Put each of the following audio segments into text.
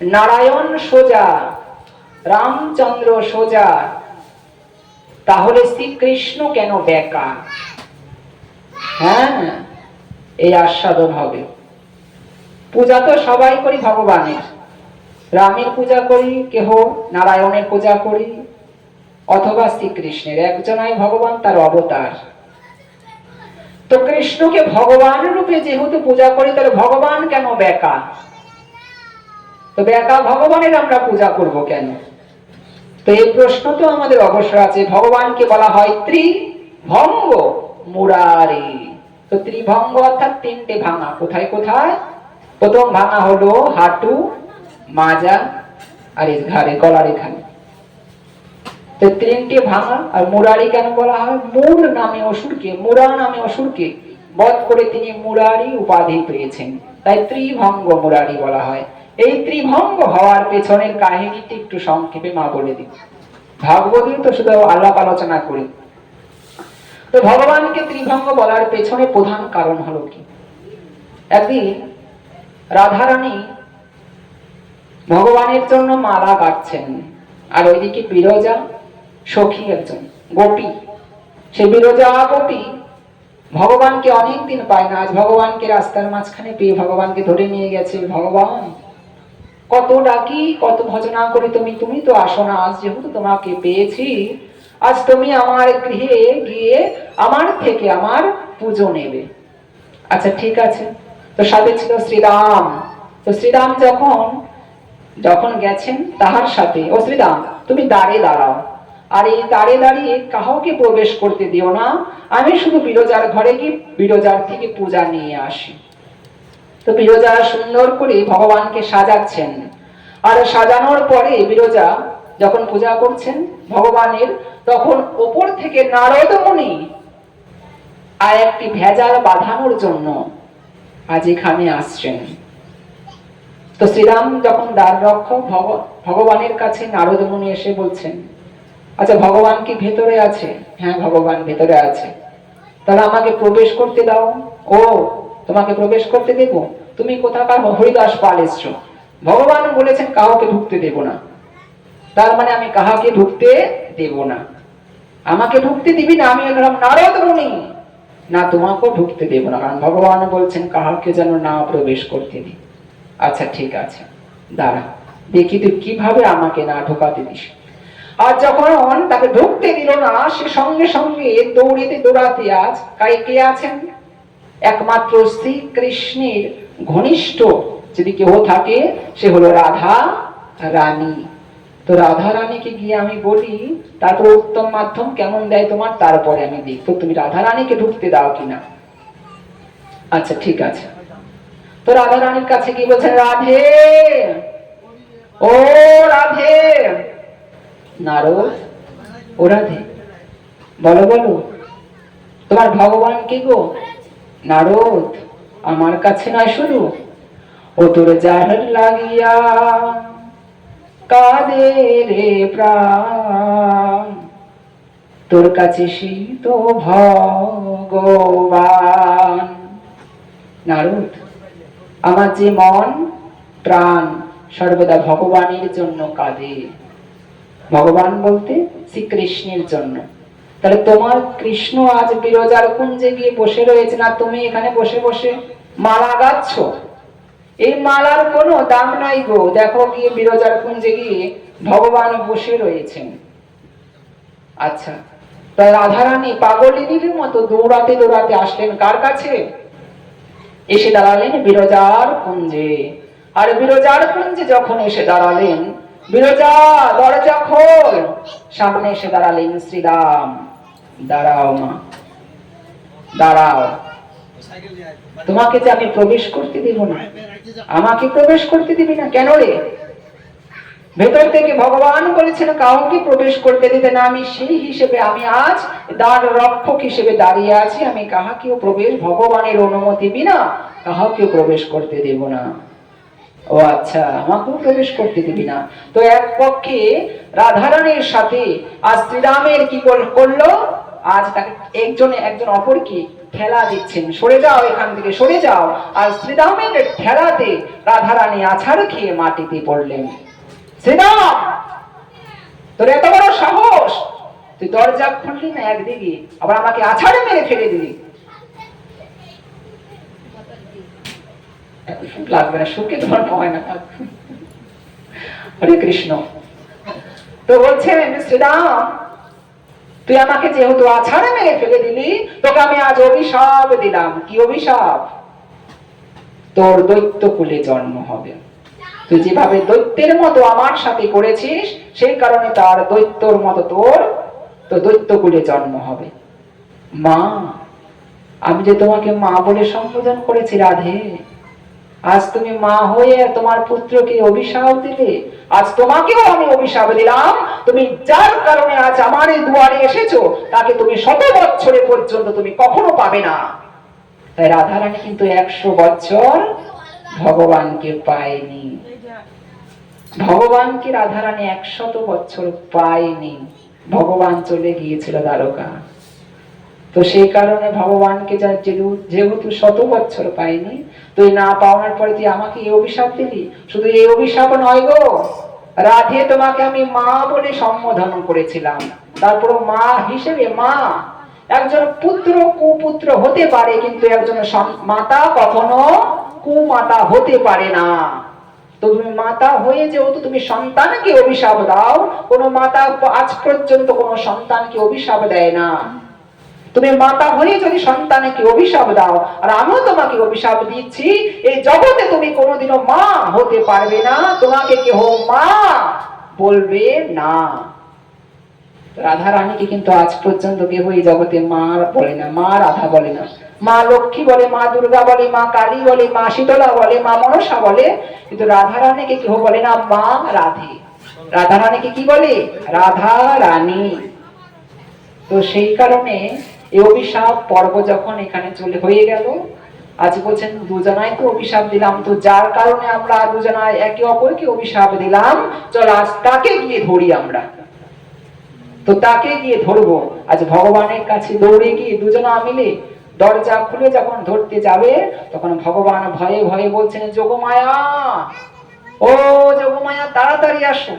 নারায়ণ সোজা, রামচন্দ্র সোজা। তাহলে শ্রীকৃষ্ণ কেন বেকা? হ্যাঁ এই আস্বাদন হবে। পূজা তো সবাই করি ভগবানের। রামের পূজা করি, কেহ নারায়ণের পূজা করি, অথবা শ্রীকৃষ্ণের। একজনাই ভগবান, তার অবতার। তো কৃষ্ণকে ভগবান রূপে যেহেতু পূজা করি, তাহলে ভগবান কেন বেকা? তো একা ভগবানের আমরা পূজা করব কেন? তো এই প্রশ্ন তো আমাদের অবসর আছে। ভগবানকে বলা হয় ত্রিভঙ্গ মুরারি। তো ত্রিভঙ্গ অর্থাৎ তিনটে ভাঙা। কোথায় কোথায়? প্রথম ভাঙা হলো হাঁটু, মাজা আর এই ঘাড়ে, গলার এখানে। তো তিনটে ভাঙা আর মুরারি কেন বলা হয়? মুর নামে অসুরকে, মুরা নামে অসুরকে বধ করে তিনি মুরারি উপাধি পেয়েছেন। তাই ত্রিভঙ্গ মুরারি বলা হয়। এই ত্রিভঙ্গ হওয়ার পেছনের কাহিনীটি একটু সংক্ষেপে মা বলে দিই ভাগবতী তো শুধু আলাপ আলোচনা করি। তো ভগবানকে ত্রিভঙ্গ বলার পেছনে প্রধান কারণ হলো কি? একদিন রাধারানী ভগবানের জন্য মালা গাচ্ছেন আর ওইদিকে বিরজা সখী একজন, গোপী। সে বিরজা গোপী ভগবানকে অনেক দিন পায় না। আজ ভগবানকে রাস্তার মাঝখানে পেয়ে ভগবানকে ধরে নিয়ে গেছে। ভগবান কত ডাকি, কত ভজনা করি তুমি তুমি তো আসো না, আজ যেহেতু তোমাকে পেয়েছি, আজ তুমি আমার গৃহে গিয়ে আমার থেকে আমার পুজো নেবে। আচ্ছা ঠিক আছে। তো সাথে ছিল শ্রীরাম। তো শ্রীরাম যখন যখন গেছেন তাহার সাথে, ও শ্রীরাম, তুমি দাঁড়ে দাঁড়াও। আর এই দাঁড়ে দাঁড়িয়ে কাউকে প্রবেশ করতে দিও না? আমি শুধু বিরজার ঘরে গিয়ে বিরজার থেকে পূজা নিয়ে আসি। তো বিরজা সুন্দর করে ভগবানকে সাজাচ্ছেন। আর সাজানোর পরে বিরজা যখন পূজা করছেন ভগবানের, তখন ওপর থেকে নারদ মুনি আর একটি ভেজাল বাঁধানোর জন্য আজ এখানে আসছেন। তো শ্রীরাম যখন দ্বার রক্ষক ভগ- ভগবানের কাছে নারদ মুনি এসে বলছেন আচ্ছা ভগবান কি ভেতরে আছে? হ্যাঁ ভগবান ভেতরে আছে। তাহলে আমাকে প্রবেশ করতে দাও। ও তোমাকে প্রবেশ করতে দেব? তুমি কোথাকার হরিদাস পাল এসছো? ভগবান বলেছেন কাউকে ঢুকতে দেব না। তার মানে আমি কাহাকে ঢুকতে দেব না। আমাকে ঢুকতে দিবি না, আমি হলাম নারদ মুনি। না, তোমাকেও ঢুকতে দেব না, কারণ ভগবান বলছেন কাহাকে যেন না প্রবেশ করতে দিই আচ্ছা ঠিক আছে। দাঁড়া, দেখি তুই কীভাবে আমাকে না ঢোকাতে দিস। আর যখন তাকে ঢুকতে দিল না, সে সঙ্গে সঙ্গে দৌড়েতে দৌড়াতে আজ কাই কে আছেন? একমাত্র শ্রী কৃষ্ণের ঘনিষ্ঠ যদি কেউ থাকে, সে হলো রাধা রানী। তো রাধা রানীকে গিয়ে আমি বলি তারপর উত্তম মাধ্যম কেমন দেয় তোমার? তারপরে আমি দিই তো তুমি রাধা রানীকে ঢুকতে দাও কিনা আচ্ছা ঠিক আছে। তো রাধা রানীর কাছে গিয়ে বলছেন রাধে! ও রাধে! নারদ, ও রাধে। বলো বলো। তোমার ভগবান কে গো? নারদ, আমার কাছে নয় শুধু ও তোর জাহর লাগিয়া কাদে রে প্রাণ। তোর কাছে শীত ভগবান। নারদ, আমার যে মন, প্রাণ সর্বদা ভগবানের জন্য কাঁদে। ভগবান বলতে শ্রীকৃষ্ণের জন্য। তাহলে তোমার কৃষ্ণ আজ বিরজার কুঞ্জে গিয়ে বসে রয়েছে না তুমি এখানে বসে বসে মালা গাচ্ছ? এই মালার কোনো দাম নাই গো। দেখো গিয়ে বিরজার কুঞ্জে গিয়ে ভগবান বসে রয়েছেন। আচ্ছা তাই রাধারানী পাগলিনীর মতো দৌড়াতে দৌড়াতে আসলেন কার কাছে? এসে দাঁড়ালেন বিরজার কুঞ্জে। আর বিরজার কুঞ্জে যখন এসে দাঁড়ালেন, বিরজা, দরজা খোল। সামনে এসে দাঁড়ালেন শ্রীরাম। দাঁড়াও মা। দাঁড়াও। তোমাকে যে আমি প্রবেশ করতে দেব না, আমাকে প্রবেশ করতে দিবি না কেন রে? ভেতর থেকে ভগবান বলেছেন, কাউকে প্রবেশ করতে দিতে না আমি, সেই হিসেবে আমি আজ দ্বার রক্ষক হিসেবে দাঁড়িয়ে আছি, আমি কাহাকেও প্রবেশ, ভগবানের অনুমতি বিনা কাহাকেও প্রবেশ করতে দেব না। ও আচ্ছা আমাকেও প্রবেশ করতে দিবি না। তো এক পক্ষে রাধারানীর সাথে আর শ্রীরামের কি কর- করল? আজ তাকে একজন একজন অপরকে ঠেলা দিচ্ছেন। সরে যাও এখান থেকে, সরে যাও। আর শ্রীরামের ঠেলাতে রাধারানী আছাড় খেয়ে মাটিতে পড়লেন। শ্রীরাম, তোর এত বড় সাহস? তুই দরজা খুললি না একদিকে, আবার আমাকে আছাড়ে মেরে ফেলে দিলি। লাগবে না, সুখে ধর্ম হয় না। হরে কৃষ্ণ। তো বলছেন, শ্রীরাম তুই আমাকে যেহেতু আছাড়ে মেরে ফেলে দিলি, তোকে আমি আজ অভিশাপ দিলাম। কি অভিশাপ? তোর দৈত্য কুলে জন্ম হবে। তুই যেভাবে দৈত্যের মতো আমার সাথে করেছিস, সেই কারণে তার দৈত্যর মতো তোর তো দৈত্য কুলে জন্ম হবে। মা, আমি যে তোমাকে মা বলে সম্বোধন করেছি, রাধে। আজ তুমি মা হয়ে তোমার পুত্রকে অভিশাপ দিলে, আজ তোমাকেও আমি অভিশাপ দিলাম। তুমি যার কারণে আজ আমার এই দুয়ারে এসেছ, তাকে তুমি শত বছরে পর্যন্ত তুমি কখনো পাবে না। তাই রাধারানী কিন্তু একশো বছর ভগবানকে পায়নি। ভগবানকে রাধারানী একশত বছর পায়নি। ভগবান চলে গিয়েছিল দ্বারকা। তো সেই কারণে ভগবানকে যা যেহেতু- শত বছর পাইনি তুই না পাওয়ার পরে তুই আমাকে এই অভিশাপ দিলি? শুধু এই অভিশাপ নয় গো। রাধে তোমাকে আমি মা বলে সম্বোধন করেছিলাম। তারপর মা হিসেবে মা একজন পুত্র কুপুত্র হতে পারে, কিন্তু একজন মাতা কখনো কুমাতা হতে পারে না। তো তুমি মাতা হয়ে যেহেতু তুমি সন্তানকে অভিশাপ দাও, কোনো মাতা আজ পর্যন্ত কোনো সন্তানকে অভিশাপ দেয় না। তুমি মাতা হয়ে যদি সন্তানকে অভিশাপ দাও, আর আমিও তোমাকে অভিশাপ দিচ্ছি, এই জগতে তুমি কোনোদিনও মা হতে পারবে না, তোমাকে কেহ মা বলবে না। রাধা রানীকে কিন্তু আজ পর্যন্ত কেউ এই জগতে মা বলে না, মা রাধা বলে না। মা লক্ষ্মী বলে, মা দুর্গা বলে, মা কালী বলে, মা শীতলা বলে, মা মনসা বলে, কিন্তু রাধা রানীকে কেউ বলে না, মা রাধে। রাধা রানীকে কি বলে? রাধা রানী। তো সেই কারণে এই অভিশাপ পর্ব যখন এখানে চলে হয়ে গেল, আজ বলছেন, দুজনাই তো অভিশাপ দিলাম। তো যার কারণে আমরা দুজনায় একে অপরকে অভিশাপ দিলাম, চল আজ তাকে গিয়ে ধরি আমরা। তো তাকে গিয়ে ধরবো। আজ ভগবানের কাছে দৌড়ে গিয়ে দুজনা মিলে দরজা খুলে যখন ধরতে যাবে, তখন ভগবান ভয়ে ভয়ে বলছেন, যোগমায়া, ও যোগমায়া, তাড়াতাড়ি আসো।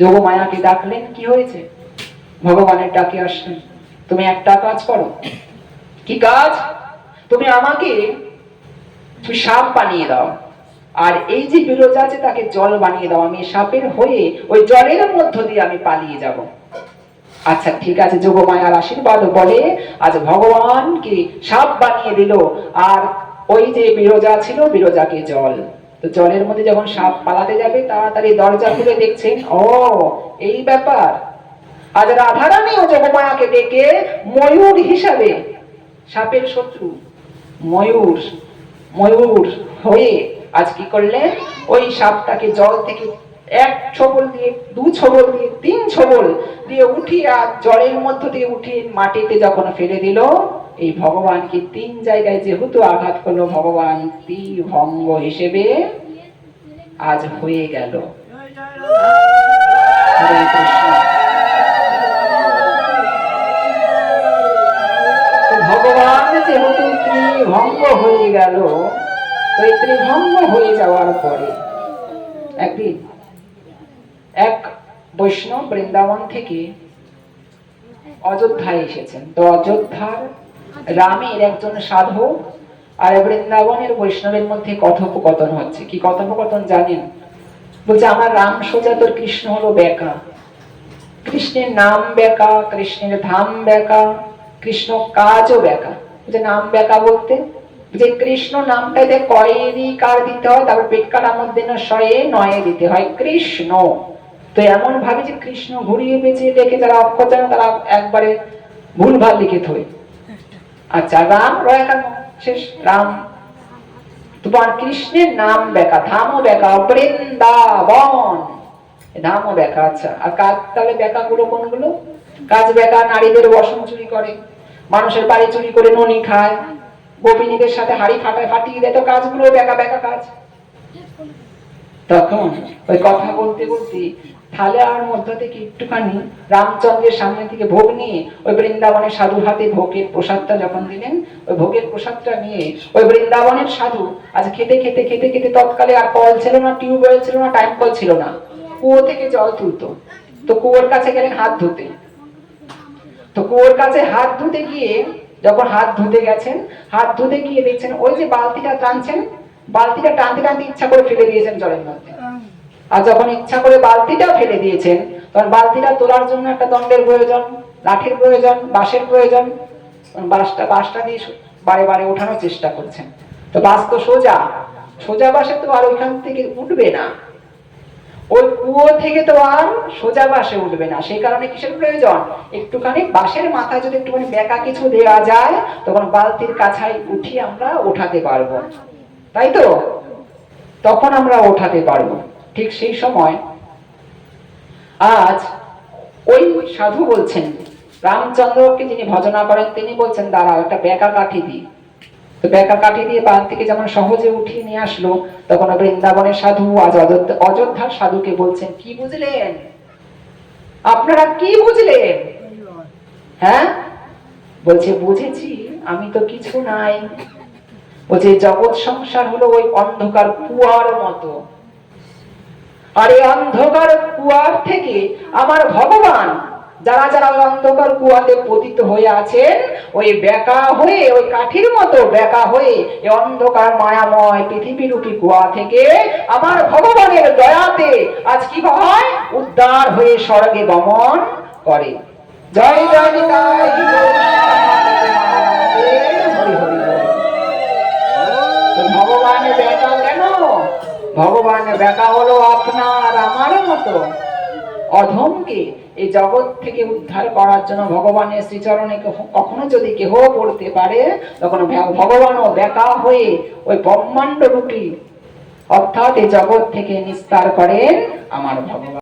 যোগমায়াকে ডাকলেন, কি হয়েছে? ভগবানের ডাকে আসলেন তুমি একটা কাজ করো। কি কাজ? তুমি আমাকে তুমি সাপ বানিয়ে দাও। আর এই যে বিরোজা আছে তাকে জল বানিয়ে দাও। আমি সাপের হয়ে ওই জলের মধ্য দিয়ে আমি পালিয়ে যাব। আচ্ছা ঠিক আছে, যোগমায়ার আশীর্বাদ বলে আজ ভগবানকে সাপ বানিয়ে দিল। আর ওই যে বিরোজা ছিল বিরোজাকে জল। তো জলের মধ্যে যখন সাপ পালাতে যাবে, তাড়াতাড়ি দরজা খুলে দেখছেন। ও, এই ব্যাপার। আজ রাধারানী ও যোগমায়াকে ডেকে ময়ূর হিসাবে সাপের শত্রু, ময়ূর ময়ূর হয়ে আজ কি করলেন ওই সাপটাকে জল থেকে এক ছবল দিয়ে, দু ছবল দিয়ে, তিন ছবল দিয়ে উঠিয়ে আর জলের মধ্য দিয়ে উঠিয়ে মাটিতে যখন ফেলে দিল, এই ভগবানকে তিন জায়গায় যেহেতু আঘাত করল, ভগবান ভঙ্গ হিসেবে আজ হয়ে গেল। কৃষ্ণ। ভগবান যেহেতু ত্রিভঙ্গ হয়ে গেল এই ত্রিভঙ্গ হয়ে যাওয়ার পরে একদিন এক বৈষ্ণব বৃন্দাবন থেকে অযোধ্যায় এসেছেন। তো অযোধ্যার রামের একজন সাধু আর বৃন্দাবনের বৈষ্ণবের মধ্যে কথোপকথন হচ্ছে। কি কথোপকথন জানেন? বলছে, আমার রাম সোজা তোর কৃষ্ণ হলো বেকা কৃষ্ণের নাম বেকা কৃষ্ণের ধাম বেকা কৃষ্ণ কাজও বেকা যে নাম বেকা বলতে, যে কৃষ্ণ নামটাতে কয়েরই কার দিতে হয়, তারপর পেটকাটার মধ্যে না শয়ে নয়ে দিতে হয়। কৃষ্ণ। তো এমন ভাবে যে কৃষ্ণ ঘুরিয়ে পেঁচিয়ে দেখে যারা অক্ষর জানে তারা একবারে ভুলভাল লিখে থই আচ্ছা রাম রয় কেন? শেষ, রাম। তোমার কৃষ্ণের নাম বেকা ধামও বেকা বৃন্দাবন। ধামও বেকা আচ্ছা। আর কাজ তাহলে বেকা গুলো কোনগুলো? কাজ বেকা নারীদের বসন চুরি করে। মানুষের বাড়ি চুরি করে ননি খায়। গোপিনীদের সাথে হাড়ি ফাটায় ফাটিয়ে দেয়। তো কাজগুলো বেকা বেকা কাজ। তখন ওই কথা বলতে বলতে থালার মধ্য থেকে একটুখানি রামচন্দ্রের সামনে থেকে ভোগ নিয়ে ওই বৃন্দাবনের সাধুর হাতে ভোগের প্রসাদটা যখন দিলেন, ওই ভোগের প্রসাদটা নিয়ে ওই বৃন্দাবনের সাধু আজ খেতে খেতে খেতে খেতে তৎকালে আর কল ছিল না, টিউবওয়েল ছিল না টাইম কল ছিল না। কুয়ো থেকে জল তুলতো। তো কুয়োর কাছে গেলেন হাত ধুতে। তো কুয়োর কাছে হাত ধুতে গিয়ে যখন হাত ধুতে গেছেন, হাত ধুতে গিয়ে দেখছেন ওই যে বালতিটা টানছেন, বালতিটা টানতে টানতে ইচ্ছা করে ফেলে দিয়েছেন জলের মধ্যে। আর যখন ইচ্ছা করে বালতিটাও ফেলে দিয়েছেন, তখন বালতিটা তোলার জন্য একটা দণ্ডের প্রয়োজন, লাঠির প্রয়োজন, বাঁশের প্রয়োজন বাঁশটা বাঁশটা দিয়ে বারে বারে ওঠানোর চেষ্টা করছেন। তো বাঁশ তো সোজা সোজা বাসে তো আর ওইখান থেকে উঠবে না। ওই কুয়ো থেকে তো আর সোজা বাসে উঠবে না, সেই কারণে কিসের প্রয়োজন? একটুখানি বাঁশের মাথায় যদি একটুখানি বেঁকা কিছু দেওয়া যায়, তখন বালতির কাছায় উঠিয়ে আমরা ওঠাতে পারব। তাই তো? তখন আমরা ওঠাতে পারব, ঠিক সেই সময়। আজ ওই সাধু বলছেন, রামচন্দ্রকে যিনি ভজনা করেন, তিনি বলছেন, দাঁড়াও, একটা বেকা কাঠি দিই। তো বেকা কাঠি দিয়ে বাদ থেকে যেমন সহজে উঠিয়ে নিয়ে আসলো, তখন বৃন্দাবনের সাধু আজ অযোধ্যার সাধুকে বলছেন, কি বুঝলেন? আপনারা কি বুঝলেন? হ্যাঁ? বলছে, বুঝেছি, আমি তো কিছু নাই। বলছে, জগৎ সংসার হলো ওই অন্ধকার কুয়ার মতো। আর এই অন্ধকার কুয়ার থেকে আমার ভগবান যারা যারা অন্ধকার কুয়াতে পতিত হয়ে আছেন, ওই বেকা হয়ে, ওই কাঠির মতো বেকা হয়ে এই অন্ধকার মায়াময় পৃথিবী রূপী কুয়া থেকে আমার ভগবানের দয়াতে আজ কি হয়? উদ্ধার হয়ে স্বর্গে গমন করে। জয়। তো ভগবান কেন? ভগবান বেকা হলো আপনার আমার মতো। অধমকে এই জগৎ থেকে উদ্ধার করার জন্য ভগবানের শ্রীচরণে কখনো যদি কেহ পড়তে পারে, তখন ভগবানও বেকা হয়ে ওই ব্রহ্মাণ্ড রূপী অর্থাৎ এই জগৎ থেকে নিস্তার করেন আমার ভগবান।